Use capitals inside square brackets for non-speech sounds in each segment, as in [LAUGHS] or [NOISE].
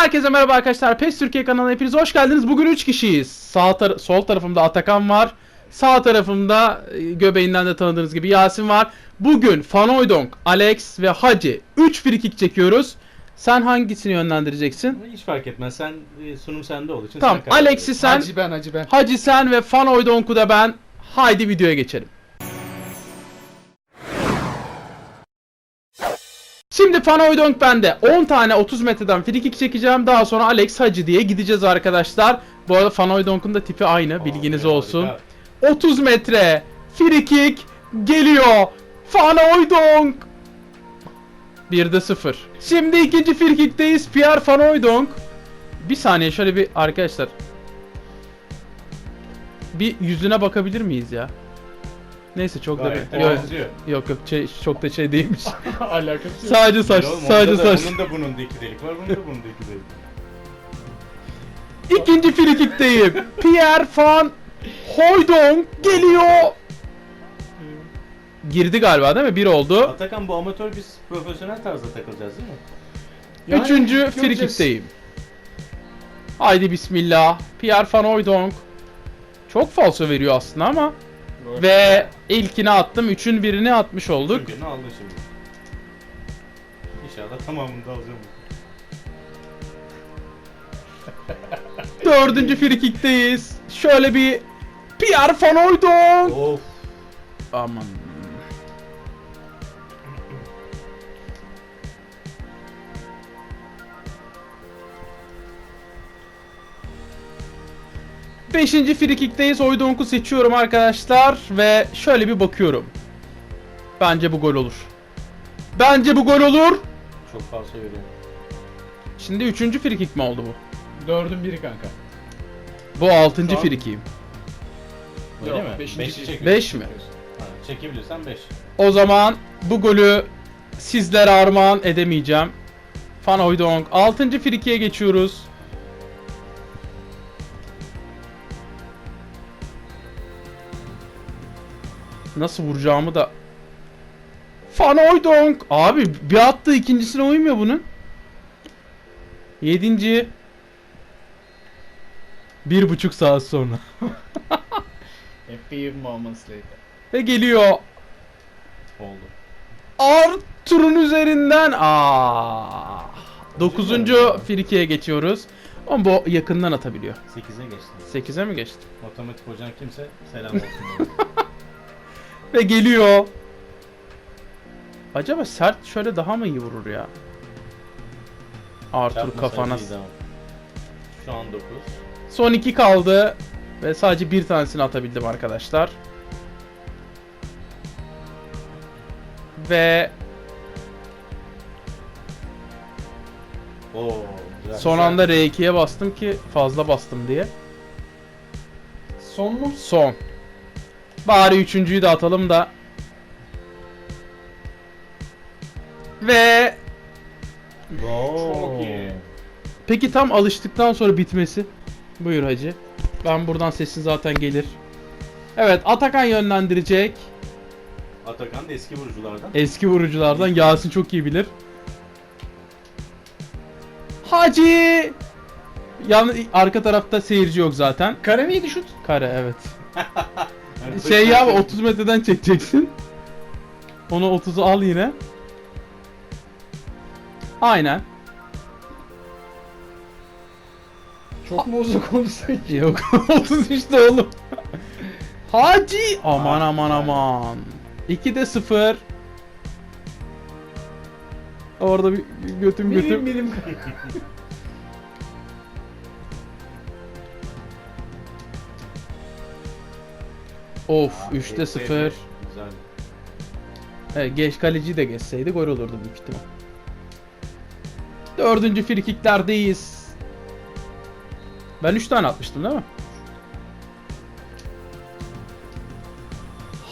Herkese merhaba arkadaşlar. PES Türkiye kanalına hepiniz hoş geldiniz. Bugün 3 kişiyiz. Sağ tar- sol tarafımda Atakan var. Sağ tarafımda e, göbeğinden de tanıdığınız gibi Yasin var. Bugün Fanoydonk, Alex ve Hacı 3 frikik çekiyoruz. Sen hangisini yönlendireceksin? Hiç fark etmez. Sen e, sunum sende olduğu için Tamam sen Alex'i sen, Hacı ben hacı ben. Hacı sen ve Fanoydonk'u da ben. Haydi videoya geçelim. Şimdi Fanoydonk bende. 10 tane 30 metreden frikik çekeceğim. Daha sonra Alex Hacı diye gideceğiz arkadaşlar. Bu arada Fanoydonk'un da tipi aynı. Bilginiz olsun. 30 metre frikik geliyor. Fanoydonk. 1'de 0. Şimdi ikinci frikikteyiz. Pierre Fanoydonk. Bir saniye şöyle bir arkadaşlar. Bir yüzüne bakabilir miyiz ya? Neyse çok da Gayet de yok, benziyor. yok yok şey, çok da şey değilmiş. [LAUGHS] Alakası yok. sadece saç, Oğlum, sadece da- saç. Bunun da bunun da iki delik var. Bunun da bunun da iki delik var. İkinci frikikteyim. Pierre Van Hooijdonk geliyor. Girdi galiba değil mi? Bir oldu. Atakan bu amatör biz profesyonel tarzda takılacağız değil mi? Yani Üçüncü göreceğiz. frikikteyim. Haydi bismillah. Pierre Van Hooijdonk. Çok falso veriyor aslında ama. Ve ilkini attım. Üçün birini atmış olduk. Ne aldın şimdi? İnşallah tamamını da alacağım. [LAUGHS] Dördüncü frikikteyiz. Şöyle bir Pierre Van Hooijdonk. Of. Aman. Beşinci frikikteyiz. Oydonk'u seçiyorum arkadaşlar. Ve şöyle bir bakıyorum. Bence bu gol olur. Bence bu gol olur. Çok fazla veriyor. Şimdi üçüncü frikik mi oldu bu? Dördün biri kanka. Bu altıncı Şu an- frikiğim. Öyle Yok, mi? beşinci çekiyorsun. Beş mi? Ha, çekebilirsen 5. O zaman bu golü sizlere armağan edemeyeceğim. Fan Hoydong. 6. frikiye geçiyoruz. Nasıl vuracağımı da Fan Hoydong. Abi bir attı ikincisine uymuyor bunun. 7. Bir buçuk saat sonra. [LAUGHS] A few moments later. Ve geliyor Oldu. Arthur'un üzerinden. Aa. 9. Üzerinden. frikiye geçiyoruz. Ama bu yakından atabiliyor. 8'e geçti. 8'e mi geçti? Matematik hocan kimse selam olsun. [LAUGHS] Ve geliyor. Acaba sert şöyle daha mı iyi vurur ya? Arthur Çarpma kafana. Şu an 9. Son 2 kaldı. Ve sadece bir tanesini atabildim arkadaşlar. Ve Oo, güzel. son Güzel. anda R2'ye bastım ki fazla bastım diye. Son mu? Son. Bari üçüncüyü de atalım da. Ve. Çok iyi. peki tam alıştıktan sonra bitmesi. Buyur hacı. Ben buradan sesin zaten gelir. Evet Atakan yönlendirecek. Atakan da eski vuruculardan. Eski vuruculardan Yasin çok iyi bilir. Hacı! Yan arka tarafta seyirci yok zaten. Kare miydi şut? Kare evet. [LAUGHS] Şey ya tabii- 30 metreden çekeceksin. Onu 30'u al yine. Aynen. Çok mu uzak oldu sanki? Yok 30 işte oğlum. [LAUGHS] Hacı! Aman aman aman. 2'de 0. Orada bir bir götüm Milim götüm. [LAUGHS] Of Aa, 3'te geçseydi 0. Güzel. Evet, geç kaleciyi de geçseydi gol olurdu büyük ihtimal. Dördüncü frikiklerdeyiz. Ben 3 tane atmıştım değil mi?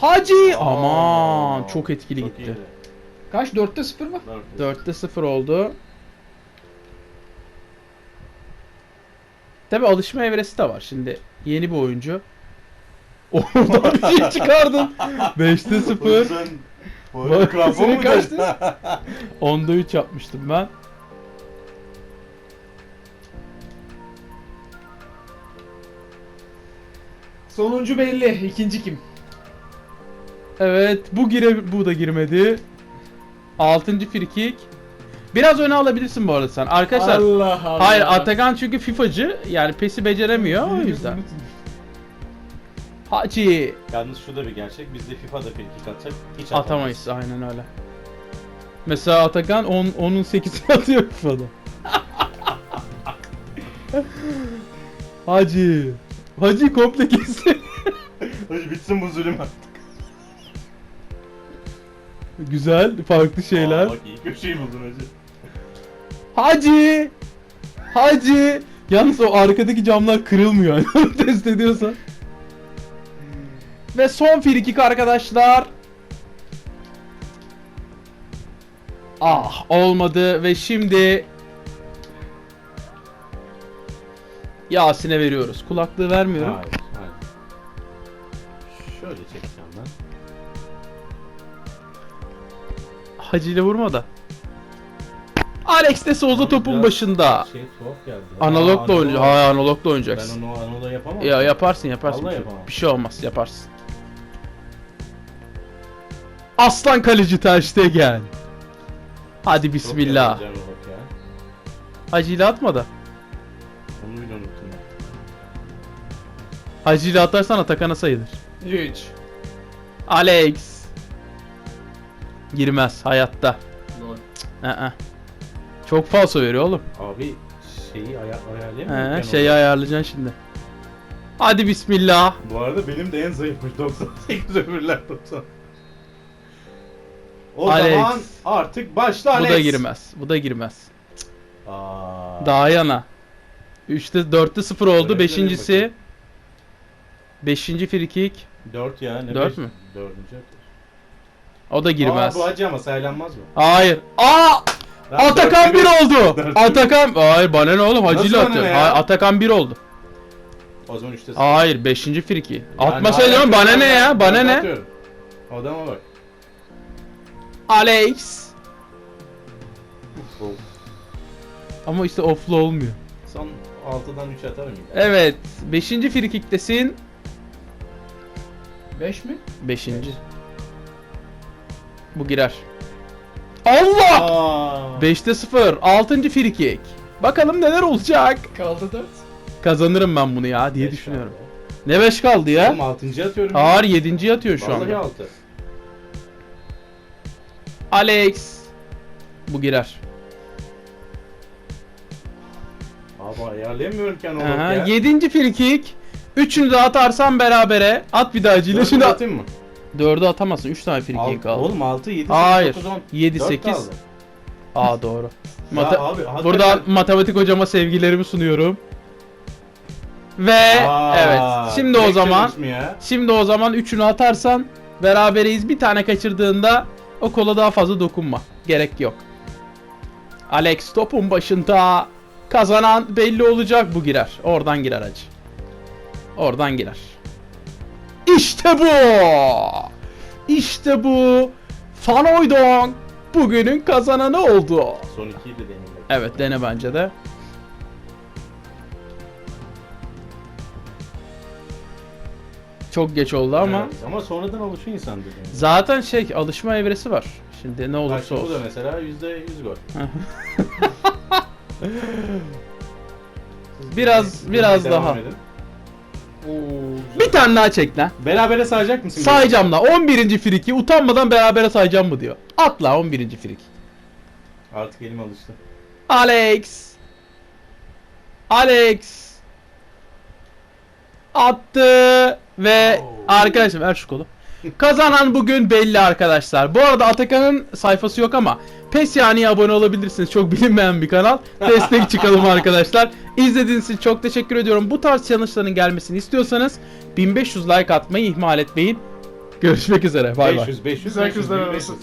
Hacı! Aman Aa, çok etkili çok gitti. iyiydi. Kaç? Dörtte sıfır mı? Dört. 4'te 0 oldu. Tabi alışma evresi de var. Şimdi yeni bir oyuncu. Oradan bir şey çıkardın. 5'te 0. Bak, senin kaçtı? 10'da 3 yapmıştım ben. Sonuncu belli. İkinci kim? Evet, bu gire bu da girmedi. 6. frikik. Biraz öne alabilirsin bu arada sen. Arkadaşlar. Allah Allah. Hayır, Atakan çünkü FIFA'cı. Yani PES'i beceremiyor o yüzden. Hacı Yalnız şu da bir gerçek. Biz de FIFA'da frikik atsak hiç atamayız aynen öyle. Mesela Atakan 10 10'un 8'ini atıyor FIFA'da. Hacı. Hacı komple kesin. [LAUGHS] Hadi bitsin bu zulüm artık. Güzel farklı şeyler. Aa, bak iyi köşeyi buldun hacı. Hacı! Hacı! Yalnız o arkadaki camlar kırılmıyor onu [LAUGHS] test ediyorsan. Ve son frikik arkadaşlar. Ah olmadı ve şimdi Yasin'e veriyoruz. Kulaklığı vermiyorum. Hayır, hayır. Şöyle çekeceğim ben. Hacı ile vurma da. Alex de Souza topun başında. Şey tuhaf geldi. Analog da Aa, oynayacaksın. Ben onu analogda yapamam. Ya yaparsın yaparsın. Vallahi yapamam. Bir şey olmaz yaparsın. Aslan kaleci Ter Stegen. Hadi Çok bismillah. bak ya. Hacı ile atma da. Onu bile unuttum ben. Atarsan Atakan'a sayılır. 3. Alex. Girmez hayatta. Gol. Aa. Çok falso veriyor oğlum. Abi şeyi aya ayarlayamıyorum. He, ben şeyi onu. ayarlayacaksın şimdi. Hadi bismillah. Bu arada benim de en zayıfmış 98 öbürler 90. O Alex. zaman artık başla Alex. Bu da girmez. Bu da girmez. Aa. Daha yana. 3'te 4'te 0 oldu. Beşincisi. 5. frikik. 4 ya ne Dört beş- mü? Dördüncü atıyor. O da girmez. Aa, bu acı ama saylanmaz mı? Hayır. Aa! Lan Atakan dörtte 1 bir. oldu. [LAUGHS] Atakan Hayır bana ne oğlum Hacı ile? Hayır, Atakan 1 oldu. O zaman 3'te Hayır 5. friki. Yani Atmasaydı bana ne ya? Bana ne? Adama bak. Alex. Ama işte off'lu olmuyor. Son 6'dan 3 atarım. yine. Evet. 5. frikiktesin. 5 mi? 5. Bu girer. Allah! Aa. 5'te 0. 6. frikik. Bakalım neler olacak. Kaldı 4. Kazanırım ben bunu ya diye Beş düşünüyorum. kaldı. Ne 5 kaldı ya? Oğlum 6. atıyorum. Ağır 7. atıyor şu Vallahi anda. 6. Alex. Bu girer. Abi ayarlayamıyorum ki analog Aha, ya. 7. frikik. Üçünü de atarsan berabere. At bir daha. Dördü Şimdi atayım mı? 4'ü atamazsın. 3 tane Alt- kaldı. Oğlum 6, 7, 8, Hayır. 9, 10. 7, Dört 8. kaldı. Aa doğru. Ya Mata- abi, hakikaten- Buradan matematik hocama sevgilerimi sunuyorum. Ve Aa, evet. Şimdi o zaman ya? şimdi o zaman üçünü atarsan berabereyiz. Bir tane kaçırdığında o kola daha fazla dokunma. Gerek yok. Alex topun başında kazanan belli olacak bu girer. Oradan girer acı. Oradan girer. İşte bu. İşte bu. Fanoydong bugünün kazananı oldu. Son 2'yi de deneyim. bak. Evet dene bence de. Çok geç oldu ama Evet, ama sonradan alışıyor insan dediğim. zaten şey alışma evresi var. Şimdi ne olursa şimdi bu da olsun. mesela %100 gol. Biraz biraz Devam daha. edin. Bir tane daha çek lan. Berabere sayacak mısın? Sayacağım la 11. friki utanmadan berabere sayacağım mı diyor. At la 11. friki. Artık elim alıştı. Alex. Alex. Attı ve arkadaşım ver şu kolu. Kazanan bugün belli arkadaşlar. Bu arada Atakan'ın sayfası yok ama PES yani abone olabilirsiniz. Çok bilinmeyen bir kanal. Destek çıkalım arkadaşlar. İzlediğiniz için çok teşekkür ediyorum. Bu tarz challenge'ların gelmesini istiyorsanız 1500 like atmayı ihmal etmeyin. Görüşmek üzere. Bay bay. 500 500 Güzel kızlar 500. arası.